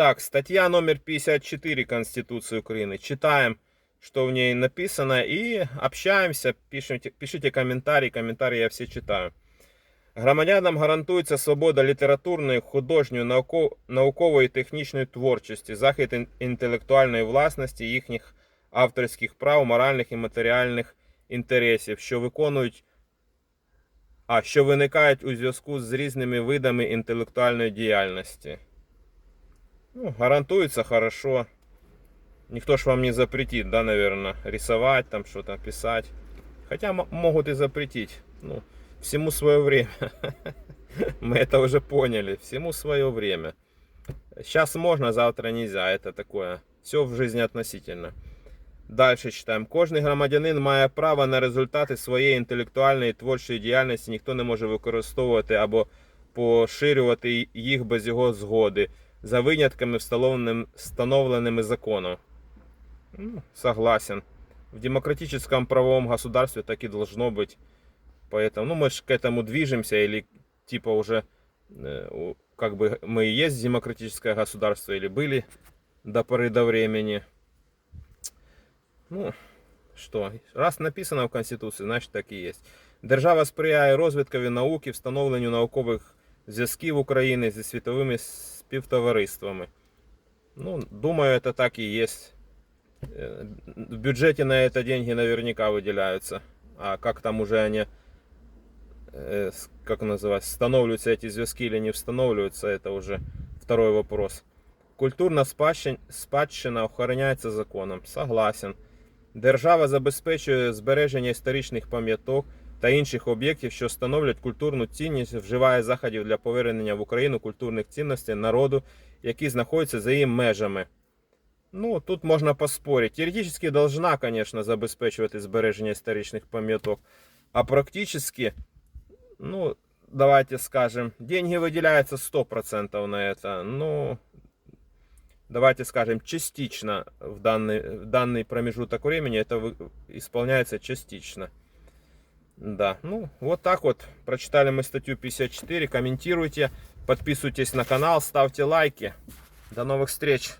Так, статья номер 54 Конституции Украины. Читаем, что в ней написано, и общаемся, пишите, пишите комментарии, комментарии я все читаю. Громадянам гарантується свобода літературної, художньої, наукової і технічної творчості, захист інтелектуальної власності, їхніх авторських прав, моральних і матеріальних інтересів, що виконують, а що виникають у зв'язку з різними видами інтелектуальної діяльності. Ну, гарантуется хорошо. Никто ж вам не запретит, да, наверное, рисовать, там что-то писать. Хотя м- могут и запретить. Ну, всему свое время. Мы это уже поняли. Всему свое время. Сейчас можно, завтра нельзя. Это такое. Все в жизни относительно. Дальше читаємо. Кожний громадянин має право на результати своєї інтелектуальної і творчої діяльності. Ніхто не може використовувати або поширювати їх без його згоди за винятками, встановленим- встановленными законом. Ну, согласен. В демократическом правовом государстве так и должно быть. Поэтому, ну, мы же к этому движемся, или типа уже, э, у- как бы мы и есть демократическое государство, или были до поры до времени. Ну, що, раз написано в Конституції, значить так і є. Держава сприяє розвиткові науки, встановленню наукових зв'язків України зі світовими співтовариствами. Ну, думаю, это так и есть. Э, В бюджете на это деньги наверняка выделяются. А как там уже они, э, с- как называется, встановлюються эти зв'язки или не встановлюються, это уже второй вопрос. Культурна спадщин- спадщина охороняється законом. Согласен. Держава забезпечує збереження історичних пам'яток та інших об'єктів, що становлять культурну цінність, вживає заходів для повернення в Україну культурних цінностей народу, які знаходяться за її межами. Ну, тут можна поспорити. Теоретично должна, конечно, забезпечувати збереження історичних пам'яток. А практически, ну, давайте скажем, деньги выделяются 100% на это. Ну, давайте скажем, частично в данный, в данный промежуток времени это вы- исполняется частично. Да, ну вот так вот. Прочитали мы статью 54. Комментируйте, подписывайтесь на канал, ставьте лайки. До новых встреч!